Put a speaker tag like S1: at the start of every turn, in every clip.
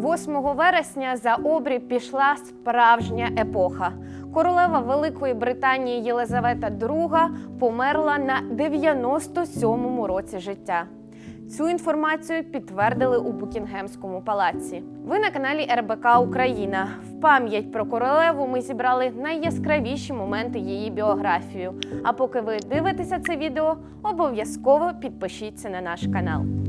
S1: 8 вересня за обрій пішла справжня епоха. Королева Великої Британії Єлизавета II померла на 97-му році життя. Цю інформацію підтвердили у Букінгемському палаці. Ви на каналі РБК Україна. В пам'ять про королеву ми зібрали найяскравіші моменти її біографію. А поки ви дивитеся це відео, обов'язково підпишіться на наш канал.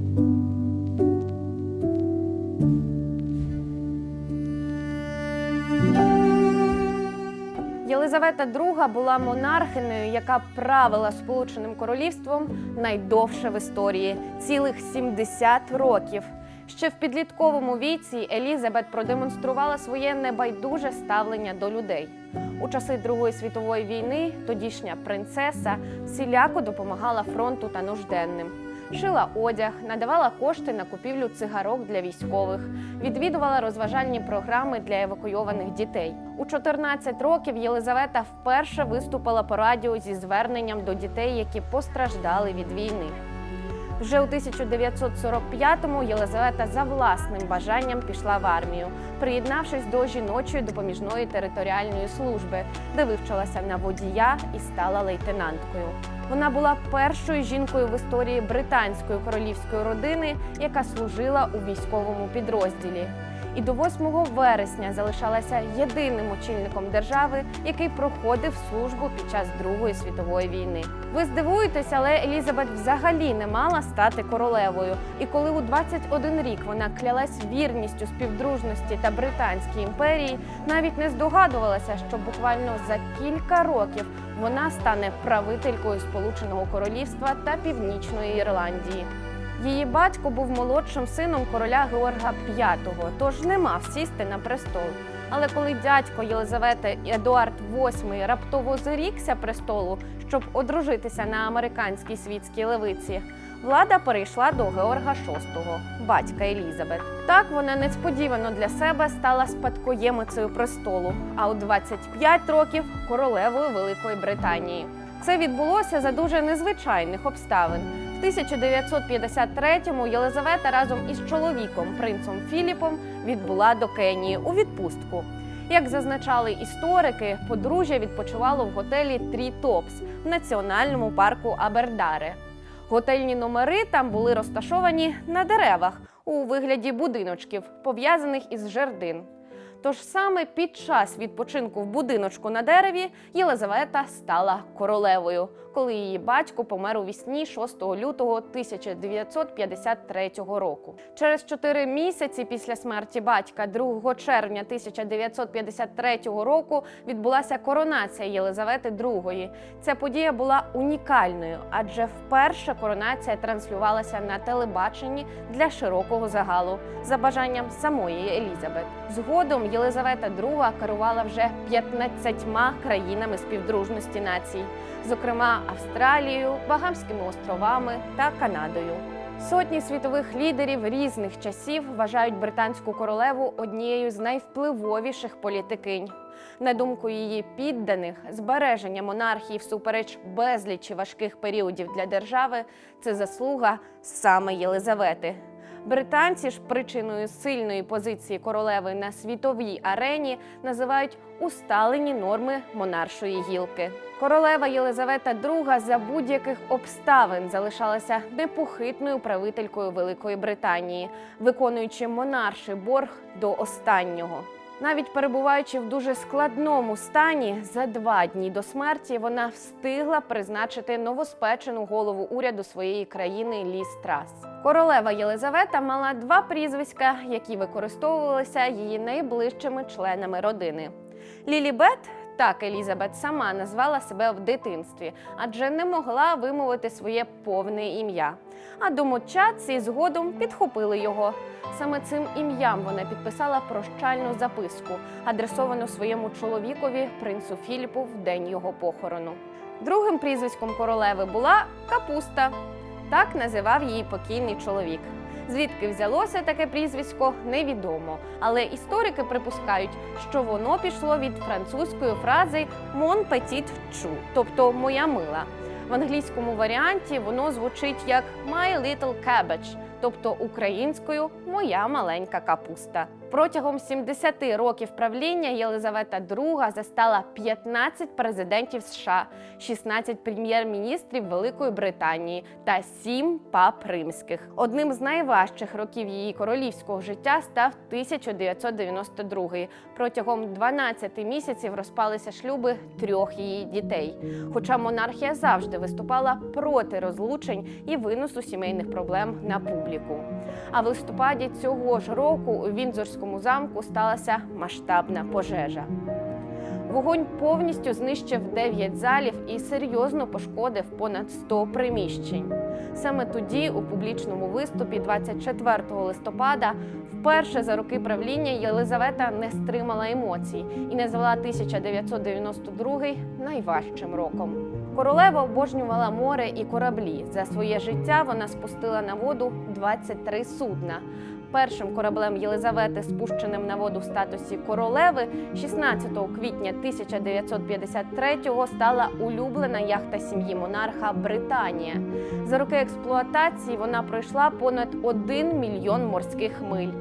S1: Єлизавета II була монархинею, яка правила Сполученим Королівством найдовше в історії цілих 70 років. Ще в підлітковому віці Елізабет продемонструвала своє небайдуже ставлення до людей. У часи Другої світової війни тодішня принцеса всіляко допомагала фронту та нужденним. Шила одяг, надавала кошти на купівлю цигарок для військових, відвідувала розважальні програми для евакуйованих дітей. У 14 років Єлизавета вперше виступила по радіо зі зверненням до дітей, які постраждали від війни. Вже у 1945-му Єлизавета за власним бажанням пішла в армію, приєднавшись до жіночої допоміжної територіальної служби, де вивчилася на водія і стала лейтенанткою. Вона була першою жінкою в історії британської королівської родини, яка служила у військовому підрозділі. І до 8 вересня залишалася єдиним очільником держави, який проходив службу під час Другої світової війни. Ви здивуєтеся, але Елізабет взагалі не мала стати королевою. І коли у 21 рік вона клялась вірністю співдружності та Британській імперії, навіть не здогадувалася, що буквально за кілька років вона стане правителькою Сполученого Королівства та Північної Ірландії. Її батько був молодшим сином короля Георга V, тож не мав сісти на престол. Але коли дядько Єлизавети Едуард VIII раптово зарікся престолу, щоб одружитися на американській світській левиці, влада перейшла до Георга VI, батька Елізабет. Так вона несподівано для себе стала спадкоємицею престолу, а у 25 років королевою Великої Британії. Це відбулося за дуже незвичайних обставин. В 1953-му Єлизавета разом із чоловіком, принцем Філіпом, відбула до Кенії у відпустку. Як зазначали історики, подружжя відпочивало в готелі Трі Топс в національному парку Абердаре. Готельні номери там були розташовані на деревах у вигляді будиночків, пов'язаних із жердин. Тож саме під час відпочинку в будиночку на дереві Єлизавета стала королевою, коли її батько помер у вісні 6 лютого 1953 року. Через чотири місяці після смерті батька, 2 червня 1953 року, відбулася коронація Єлизавети II. Ця подія була унікальною, адже вперше коронація транслювалася на телебаченні для широкого загалу за бажанням самої Елізабет. Згодом Єлизавета II керувала вже 15 країнами співдружності націй, зокрема Австралією, Багамськими островами та Канадою. Сотні світових лідерів різних часів вважають британську королеву однією з найвпливовіших політикинь. На думку її підданих, збереження монархії всупереч безлічі важких періодів для держави це заслуга саме Єлизавети. Британці ж причиною сильної позиції королеви на світовій арені називають усталені норми монаршої гілки. Королева Єлизавета II за будь-яких обставин залишалася непохитною правителькою Великої Британії, виконуючи монарший борг до останнього. Навіть перебуваючи в дуже складному стані, за два дні до смерті вона встигла призначити новоспечену голову уряду своєї країни Лі Страс. Королева Єлизавета мала два прізвиська, які використовувалися її найближчими членами родини. Лілібет так Елізабет сама назвала себе в дитинстві, адже не могла вимовити своє повне ім'я. А домочадці згодом підхопили його. Саме цим ім'ям вона підписала прощальну записку, адресовану своєму чоловікові, принцу Філіпу, в день його похорону. Другим прізвиськом королеви була капуста. Так називав її покійний чоловік. Звідки взялося таке прізвисько, невідомо. Але історики припускають, що воно пішло від французької фрази «mon petit chou», тобто моя мила. В англійському варіанті воно звучить як «my little cabbage», тобто українською моя маленька капуста. Протягом 70 років правління Єлизавета II застала 15 президентів США, 16 прем'єр-міністрів Великої Британії та 7 пап римських. Одним з найважчих років її королівського життя став 1992. Протягом 12 місяців розпалися шлюби трьох її дітей. Хоча монархія завжди виступала проти розлучень і виносу сімейних проблем на публіку. А в листопаді цього ж року у Віндзорському замку сталася масштабна пожежа. Вогонь повністю знищив 9 залів і серйозно пошкодив понад 100 приміщень. Саме тоді, у публічному виступі 24 листопада, вперше за роки правління Єлизавета не стримала емоцій і назвала 1992 найважчим роком. Королева обожнювала море і кораблі. За своє життя вона спустила на воду 23 судна. Першим кораблем Єлизавети, спущеним на воду в статусі королеви, 16 квітня 1953-го стала улюблена яхта сім'ї монарха Британія. За роки експлуатації вона пройшла понад 1 мільйон морських миль.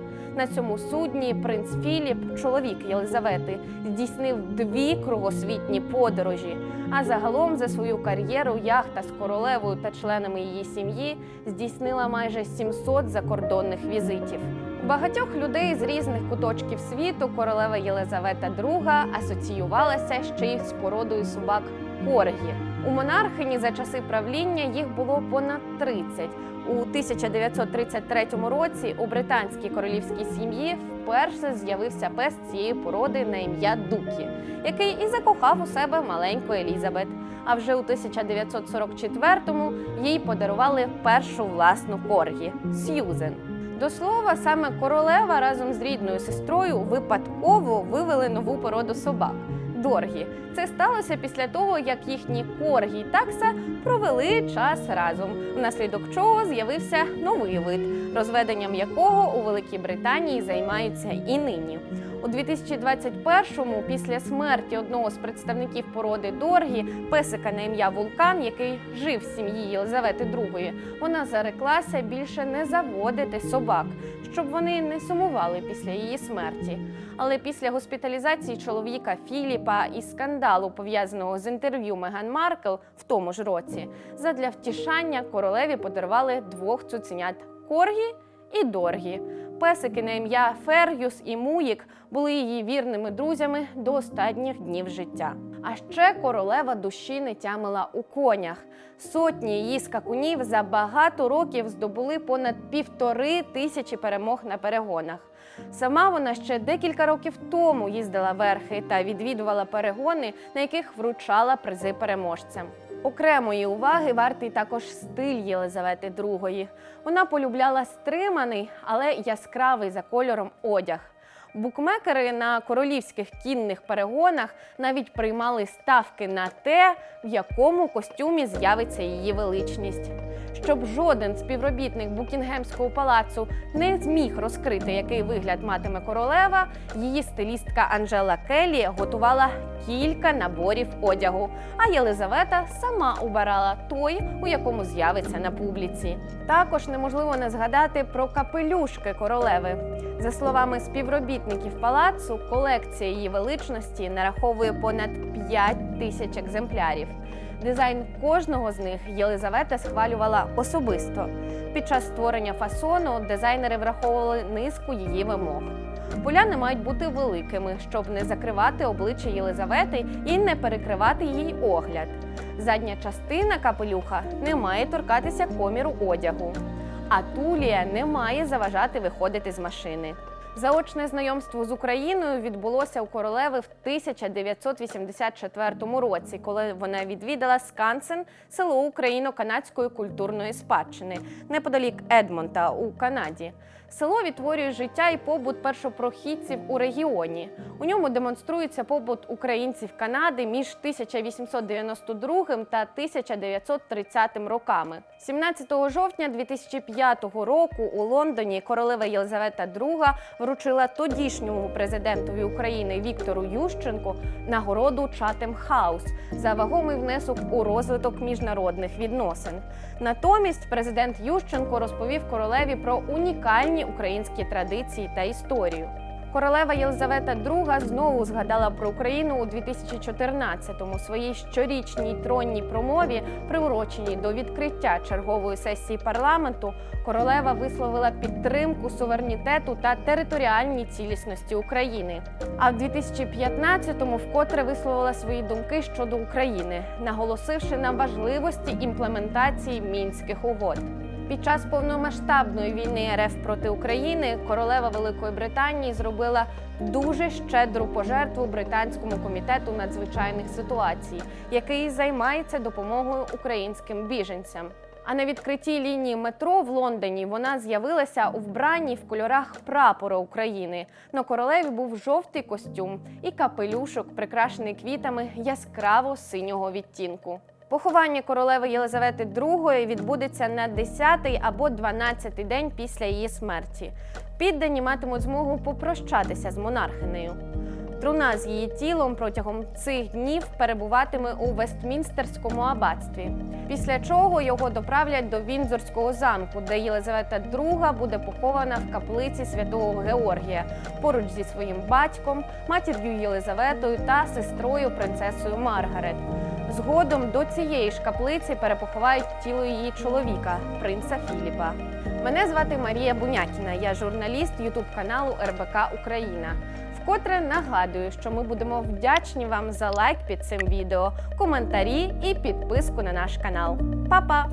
S1: На цьому судні принц Філіп, чоловік Єлизавети, здійснив дві кругосвітні подорожі. А загалом за свою кар'єру яхта з королевою та членами її сім'ї здійснила майже 700 закордонних візитів. Багатьох людей з різних куточків світу королева Єлизавета II асоціювалася ще й з породою собак коргі. У монархині за часи правління їх було понад 30. У 1933 році у британській королівській сім'ї вперше з'явився пес цієї породи на ім'я Дукі, який і закохав у себе маленьку Елізабет. А вже у 1944-му їй подарували першу власну коргі Сьюзен. До слова, саме королева разом з рідною сестрою випадково вивели нову породу собак. Доргі. Це сталося після того, як їхні коргі і такса провели час разом, внаслідок чого з'явився новий вид, розведенням якого у Великій Британії займаються і нині. У 2021-му, після смерті одного з представників породи Доргі, песика на ім'я Вулкан, який жив в сім'ї Єлизавети II, вона зареклася більше не заводити собак, щоб вони не сумували після її смерті. Але після госпіталізації чоловіка Філіпа і скандалу, пов'язаного з інтерв'ю Меган Маркл в тому ж році, задля втішання королеві подарували двох цуценят Коргі і Доргі. Песики на ім'я Фергюс і Муїк були її вірними друзями до останніх днів життя. А ще королева душі не тямила у конях. Сотні її скакунів за багато років здобули понад півтори тисячі перемог на перегонах. Сама вона ще декілька років тому їздила верхи та відвідувала перегони, на яких вручала призи переможцям. Окремої уваги вартий також стиль Єлизавети II. Вона полюбляла стриманий, але яскравий за кольором одяг. Букмекери на королівських кінних перегонах навіть приймали ставки на те, в якому костюмі з'явиться її величність. Щоб жоден співробітник Букінгемського палацу не зміг розкрити, який вигляд матиме королева, її стилістка Анжела Келлі готувала кілька наборів одягу. А Єлизавета сама убирала той, у якому з'явиться на публіці. Також неможливо не згадати про капелюшки королеви. За словами співробітників палацу, колекція її величності нараховує понад 5 тисяч екземплярів. Дизайн кожного з них Єлизавета схвалювала особисто. Під час створення фасону дизайнери враховували низку її вимог. Поляни мають бути великими, щоб не закривати обличчя Єлизавети і не перекривати їй огляд. Задня частина капелюха не має торкатися коміру одягу, а тулія не має заважати виходити з машини. Заочне знайомство з Україною відбулося у королеви в 1984 році, коли вона відвідала Скансен, село україно-канадської культурної спадщини, неподалік Едмонта у Канаді. Село відтворює життя і побут першопрохідців у регіоні. У ньому демонструється побут українців Канади між 1892 та 1930 роками. 17 жовтня 2005 року у Лондоні королева Єлизавета II вручила тодішньому президентові України Віктору Ющенку нагороду Чатем Хаус за вагомий внесок у розвиток міжнародних відносин. Натомість президент Ющенко розповів королеві про унікальні українські традиції та історію. Королева Єлизавета II знову згадала про Україну у 2014-му своїй щорічній тронній промові, приуроченій до відкриття чергової сесії парламенту. Королева висловила підтримку суверенітету та територіальній цілісності України. А в 2015-му вкотре висловила свої думки щодо України, наголосивши на важливості імплементації мінських угод. Під час повномасштабної війни РФ проти України королева Великої Британії зробила дуже щедру пожертву британському комітету надзвичайних ситуацій, який займається допомогою українським біженцям. А на відкритті лінії метро в Лондоні вона з'явилася у вбранні в кольорах прапора України. На королеві був жовтий костюм і капелюшок, прикрашений квітами яскраво синього відтінку. Поховання королеви Єлизавети II відбудеться на 10-й або 12-й день після її смерті. Піддані матимуть змогу попрощатися з монархинею. Труна з її тілом протягом цих днів перебуватиме у Вестмінстерському аббатстві, після чого його доправлять до Віндзорського замку, де Єлизавета II буде похована в каплиці святого Георгія поруч зі своїм батьком, матір'ю Єлизаветою та сестрою принцесою Маргарет. Згодом до цієї ж каплиці перепоховають тіло її чоловіка, принца Філіпа. Мене звати Марія Бунякіна. Я журналіст Ютуб каналу РБК Україна. Вкотре нагадую, що ми будемо вдячні вам за лайк під цим відео, коментарі і підписку на наш канал. Па-па!